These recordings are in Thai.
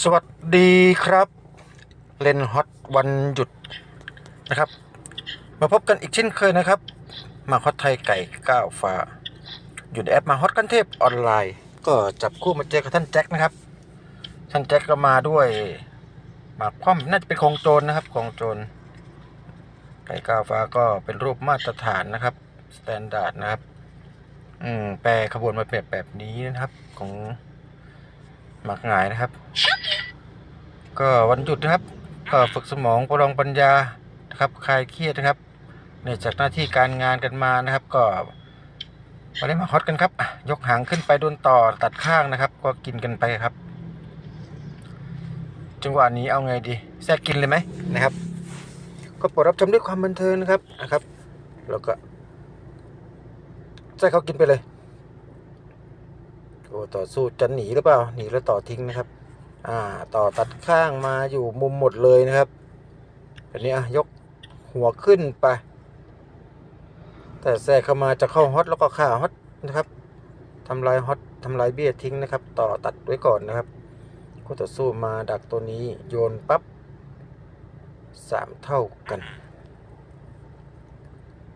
สวัสดีครับ เลนฮอตวันหยุดนะครับ มาพบกันอีกเช่นเคยนะครับ มาฮอตไทยไก่ก้าวฟ้า อยู่ในแอปมาฮอตกันเทพออนไลน์ ก็จับคู่มาเจอกับท่านแจ็คนะครับ ท่านแจ็คก็มาด้วยหมากคว่ำน่าจะเป็นของโจรนะครับของโจรไก่ก้าวฟ้าก็เป็นรูปมาตรฐานนะครับสแตนดาร์ดนะครับ อืมแปลขบวนมาแบบแบบนี้นะครับของ หมากหงายนะครับ ก็วันหยุดนะครับ ก็ฝึกสมองประลองปัญญานะครับคลายเครียดนะครับเนื่องจากหน้าที่การงานกันมานะครับ ก็มาได้มาฮอตกันครับยกหางขึ้นไปโดนต่อตัดข้างนะครับ ก็กินกันไปครับ จังหวะนี้เอาไงดีแทรกกินเลยไหมนะครับ ก็โปรดรับชมด้วยความบันเทิงนะครับนะครับ แล้วก็แทรกเขากินไปเลย ต่อสู้จะหนีหรือเปล่าหนีแล้วต่อทิ้งนะครับ อ่าต่อตัดข้างมาอยู่มุมหมดเลยนะครับแบบนี้ยกหัวขึ้นไป แต่แทรกเข้ามาจะเข้าฮอตแล้วก็ข่าฮอตนะครับทำลายฮอตทำลายเบี้ยทิ้งนะครับ ต่อตัดไว้ก่อนนะครับก็ต่อสู้มาดักตัวนี้โยนปั๊บสามเท่ากัน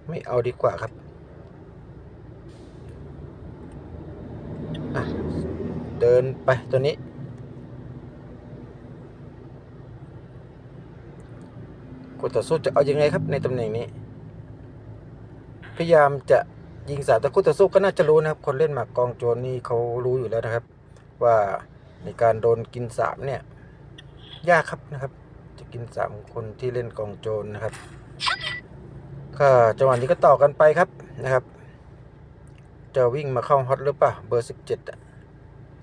ไม่เอาดีกว่าครับ อะ เดินไปตัวนี้ คู่ต่อสู้จะเอาอยังไงครับในตำแหน่งนี้ พยายามจะยิงสามแต่คู่ต่อสู้ก็น่าจะรู้นะครับ คนเล่นหมากกองโจรนี่เขารู้อยู่แล้วนะครับ ว่าในการโดนกินสามเนี่ย ยากครับนะครับ จะกินสามคนที่เล่นกองโจรนะครับก็จังหวะนี้ก็ต่อกันไปครับนะครับ จะวิ่งมาเข้าฮอตหรือเปล่าเบอร์สิบเจ็ดอะ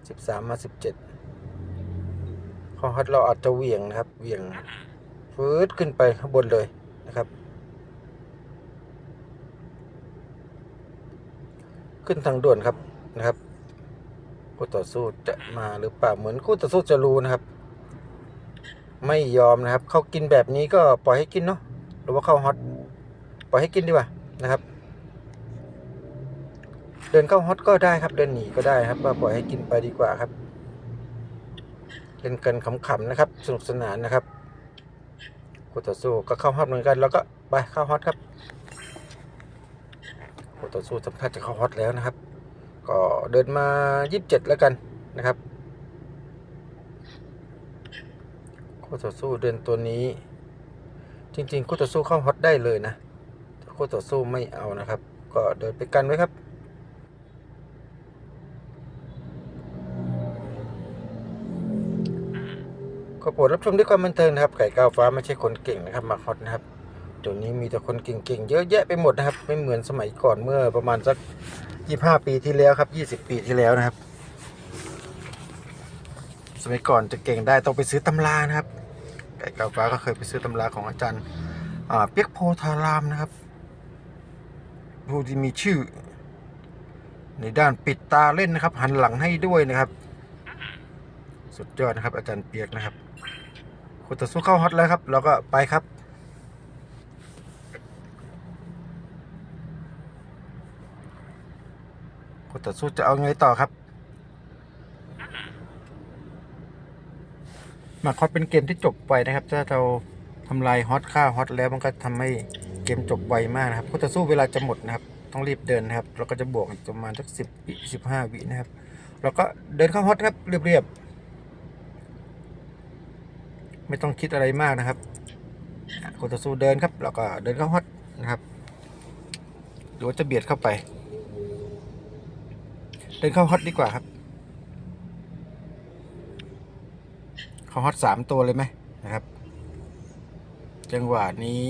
สิบสามมาสิบเจ็ดเข้าฮอตเราอาจจะเหวี่ยงนะครับ เหวี่ยงฟืดขึ้นไปข้างบนเลยนะครับ ขึ้นทางด่วนครับนะครับคู่ต่อสู้จะมาหรือเปล่าเหมือนคู่ต่อสู้จะรู้นะครับ ไม่ยอมนะครับ เขากินแบบนี้ก็ปล่อยให้กินเนาะหรือว่าเข้าฮอตปล่อยให้กินดีกว่านะครับ เดินเข้าฮอตก็ได้ครับ เดินหนีก็ได้ครับว่าปล่อยให้กินไปดีกว่าครับ เล่นกันขำๆนะครับ สนุกสนานนะครับคู่ต่อสู้ก็เข้าฮอตเหมือนกัน แล้วก็ไปเข้าฮอตครับคู่ต่อสู้ทำท่าจะเข้าฮอตแล้วนะครับ ก็เดินมา27แล้วกันนะครับคู่ต่อสู้เดินตัวนี้ จริงๆคู่ต่อสู้เข้าฮอตได้เลยนะแต่คู่ต่อสู้ไม่เอานะครับ ก็เดินไปกันไว้ครับ ก็ โปรดรับชมด้วยความบันเทิงนะครับไก่ก้าวฟ้าไม่ใช่คนเก่งนะครับมาฮอตนะครับเดี๋ยวนี้มีแต่คนเก่งๆเยอะแยะไปหมดนะครับ ไม่เหมือนสมัยก่อนเมื่อประมาณสัก 25 ปีที่แล้วครับ 20 ปีที่แล้วนะครับ สมัยก่อนจะเก่งได้ต้องไปซื้อตำรานะครับ ไก่ก้าวฟ้าก็เคยไปซื้อตำราของอาจารย์อ่าเปียกโพธารามนะครับ ผู้ที่มีชื่อ ในด้านปิดตาเล่นนะครับ หันหลังให้ด้วยนะครับ สุดยอดนะครับ อาจารย์เปียกนะครับ คุต่อสู้เข้าฮอตแล้วครับ เราก็ไปครับคุต่อสู้จะเอาไงต่อครับหมากฮอตเป็นเกมที่จบไวนะครับ ถ้าเราทำลายฮอตฆ่าฮอตแล้วมันก็ทำให้เกมจบไวมากนะครับคุตสู้เวลาจะหมดนะครับ ต้องรีบเดินนะครับ เราก็จะบวกประมาณสักสิบวิสิบห้าวินะครับ เราก็เดินเข้าฮอตครับเรียบๆ ไม่ต้องคิดอะไรมากนะครับคุณต่อสู้เดินครับ แล้วก็เดินเข้าฮอตนะครับหรือว่าจะเบียดเข้าไป เดินเข้าฮอตดีกว่าครับเข้าฮอตสามตัวเลยไหมนะครับ จังหวะนี้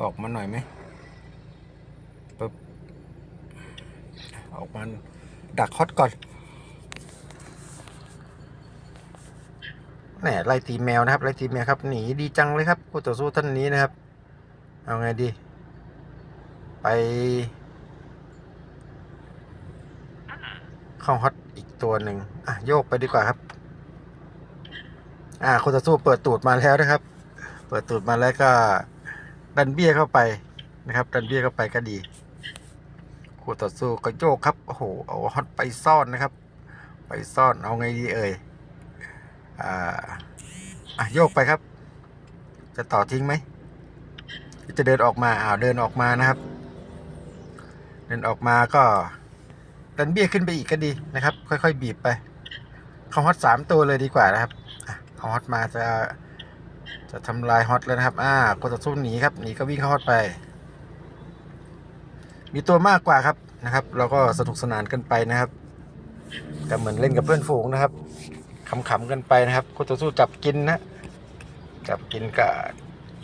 ออกมาหน่อยไหมปึ๊บออกมาดักฮอตก่อน แหมไล่ตีแมวนะครับไล่ตีแมวครับหนีดีจังเลยครับคู่ต่อสู้ท่านนี้นะครับ เอาไงดี ไปเข้าฮอตอีกตัวหนึ่งอะโยกไปดีกว่าครับ อ่าคู่ต่อสู้เปิดตูดมาแล้วนะครับ เปิดตูดมาแล้วก็ดันเบี้ยเข้าไปนะครับดันเบี้ยเข้าไปก็ดีคู่ต่อสู้ก็โยกครับโอ้โหเอาฮอตไปซ่อนนะครับ ไปซ่อนเอาไงดีเอ่ย อ่าอะโยกไปครับ จะต่อทิ้งไหมจะเดินออกมาอ้าวเดินออกมานะครับ เดินออกมาก็ดันเบี้ยขึ้นไปอีกก็ดีนะครับ ค่อย ๆ บีบไปเขาฮอตสามตัวเลยดีกว่านะครับอะเขาฮอตมาจะจะทำลายฮอตแล้วนะครับ อ่ากดต่อสู้หนีครับหนีก็วิ่งเข้าฮอตไป มีตัวมากกว่าครับนะครับ เราก็สนุกสนานกันไปนะครับก็เหมือนเล่นกับเพื่อนฝูงนะครับ ขำๆกันไปนะครับคู่ต่อสู้จับกินนะจับกินก็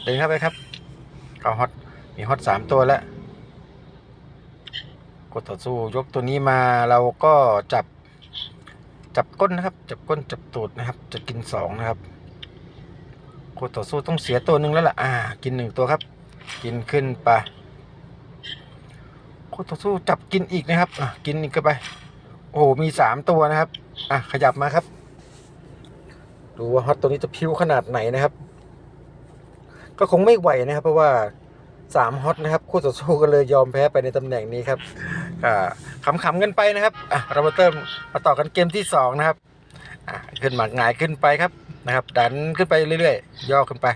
เดินเข้าไปครับเอฮอตมีฮอตสามตัวแล้วคู่ต่อสู้ยกตัวนี้มาเราก็จับจับก้นนะครับ จับก้นจับตูดนะครับ จะกินสองนะครับคู่ต่อสู้ต้องเสียตัวหนึ่งแล้วล่ะอ่า กินหนึ่งตัวครับ กินขึ้นไปคู่ต่อสู้จับกินอีกนะครับอะกินอีกก็ไป โอ้มีสามตัวนะครับอะขยับมาครับ ดูว่าฮอตตัวนี้จะพิ้วขนาดไหนนะครับ ก็คงไม่ไหวนะครับ เพราะว่าสามฮอตนะครับคู่ต่อสู้ก็เลยยอมแพ้ไปในตำแหน่งนี้ครับขำๆกันไปนะครับเรามาเติมมาต่อกันเกมที่สองนะครับขึ้นหมากหงายขึ้นไปครับนะครับ ดันขึ้นไปเรื่อยๆ ย่อขึ้นไป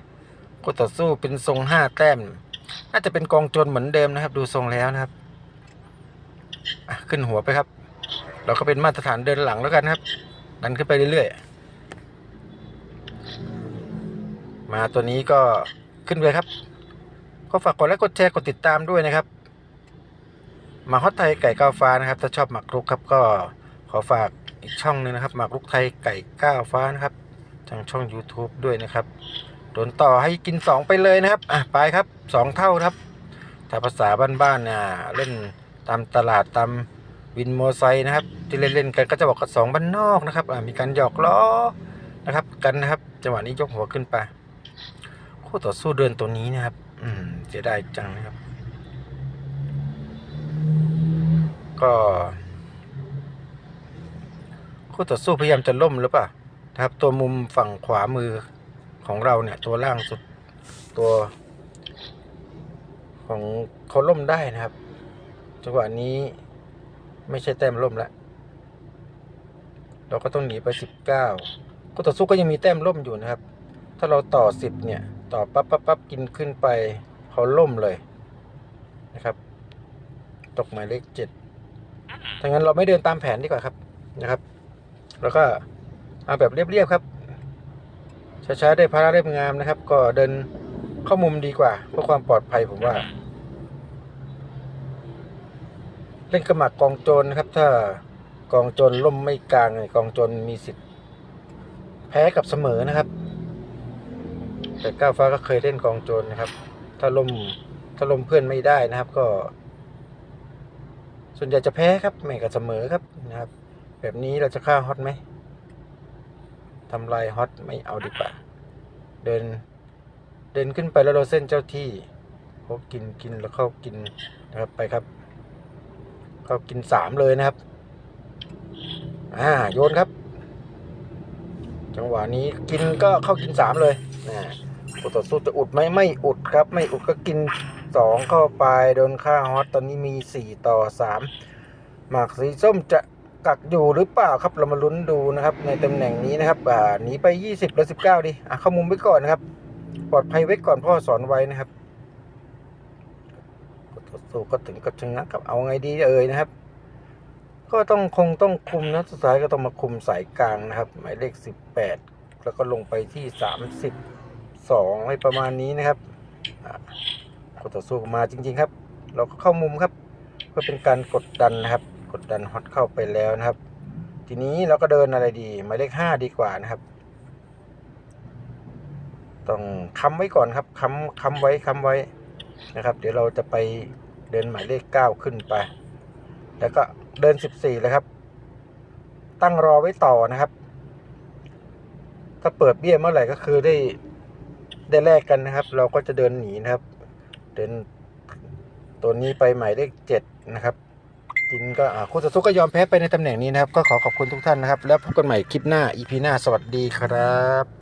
คู่ต่อสู้เป็นทรงห้าแต้ม น่าจะเป็นกองโจรเหมือนเดิมนะครับ ดูทรงแล้วนะครับขึ้นหัวไปครับ เราก็เป็นมาตรฐานเดินหลังแล้วกันครับ ดันขึ้นไปเรื่อยๆ มาตัวนี้ก็ขึ้นเลยครับ ก็ฝากกดไลค์กดแชร์กดติดตามด้วยนะครับ มาฮอตไทยไก่ก้าวฟ้านะครับ ถ้าชอบหมักรุกครับก็ขอฝากอีกช่องหนึงนะครับหมักรุกไทยไก่ก้าวฟ้านะครับทางช่อง YouTube ด้วยนะครับโดนต่อให้กิน 2 ไปเลยนะครับอะไปครับ 2 เท่าครับ ถ้าภาษาบ้านๆเนี่ยเล่นตามตลาดตามวินโมไซค์นะครับ ที่เล่นๆกันก็จะบอกกันสองบ้านนอกนะครับมีการหยอกล้อนะครับ กันนะครับ จังหวะนี้ยกหัวขึ้นไป คู่ต่อสู้เดินตัวนี้นะครับ อืมเสียดายจังนะครับ ก็คู่ต่อสู้พยายามจะล่มหรือเปล่านะครับ ตัวมุมฝั่งขวามือของเราเนี่ย ตัวล่างสุดตัวของเขาล่มได้นะครับจังหวะนี้ไม่ใช่แต้มล่มแล้วเราก็ต้องหนีไปสิบเก้าคู่ต่อสู้ก็ยังมีแต้มล่มอยู่นะครับ ถ้าเราต่อสิบเนี่ย ต่อปั๊บปั๊บปั๊บกินขึ้นไปเขาล่มเลยนะครับ ตกหมายเลขเจ็ดถ้างั้นเราไม่เดินตามแผนดีกว่าครับนะครับ แล้วก็เอาแบบเรียบๆครับช้าๆได้พาระเรียบงามนะครับ ก็เดินเข้ามุมดีกว่าเพื่อความปลอดภัยผมว่า เล่นกระหมักกองโจรนะครับ ถ้ากองโจรล่มไม่กลางเนี่ยกองโจรมีสิทธิ์แพ้กับเสมอนะครับ แต่ก้าวฟ้าก็เคยเล่นกองโจรนะครับ ถ้าลมถ้าลมเพื่อนไม่ได้นะครับ ก็ ส่วนใหญ่จะแพ้ครับไม่กับเสมอครับนะครับ แบบนี้เราจะฆ่าฮอตไหมทำลายฮอตไม่เอาดีกว่า เดิน เดินขึ้นไปแล้วเราเส้นเจ้าที่เขากินกินแล้วเข้ากินนะครับไปครับ เข้ากินสามเลยนะครับอ่าโยนครับ จังหวะนี้กินก็เข้ากินสามเลยนะ คู่ต่อสู้จะอุดไหมไม่อุดครับ ไม่อุดก็กินสองเข้าไปโดนค่าฮอตตอนนี้มีสี่ต่อสามหมากสีส้มจะกักอยู่หรือเปล่าครับเรามาลุ้นดูนะครับ ในตำแหน่งนี้นะครับอ่าหนีไปยี่สิบแล้วสิบเก้าดิอะเข้ามุมไว้ก่อนนะครับ ปลอดภัยไว้ก่อนพ่อสอนไว้นะครับต่อสู้ก็ถึงกับชะงักครับเอาไงดีเอ่ยนะครับ ก็ต้องคงต้องคุมนะสุดท้ายก็ต้องมาคุมสายกลางนะครับ หมายเลขสิบแปดแล้วก็ลงไปที่สาม สองอะไรประมาณนี้นะครับอ่าคู่ต่อสู้มาจริง ๆ ครับ เราก็เข้ามุมครับ เพื่อเป็นการกดดันนะครับ กดดันฮอตเข้าไปแล้วนะครับ ทีนี้เราก็เดินอะไรดีหมายเลขห้าดีกว่านะครับ ต้องค้ำไว้ก่อนครับค้ำค้ำไว้ค้ำไว้นะครับ เดี๋ยวเราจะไปเดินหมายเลขเก้าขึ้นไป แล้วก็เดินสิบสี่เลยครับ ตั้งรอไว้ต่อนะครับ ถ้าเปิดเบี้ยเมื่อไหร่ก็คือได้ ได้แลกกันนะครับ เราก็จะเดินหนีนะครับ เดินตัวนี้ไปหมายเลขเจ็ดนะครับจินก็อ่าคู่ต่อสู้ก็ยอมแพ้ไปในตำแหน่งนี้นะครับ ก็ขอขอบคุณทุกท่านนะครับ แล้วพบกันใหม่คลิปหน้า EP หน้าสวัสดีครับ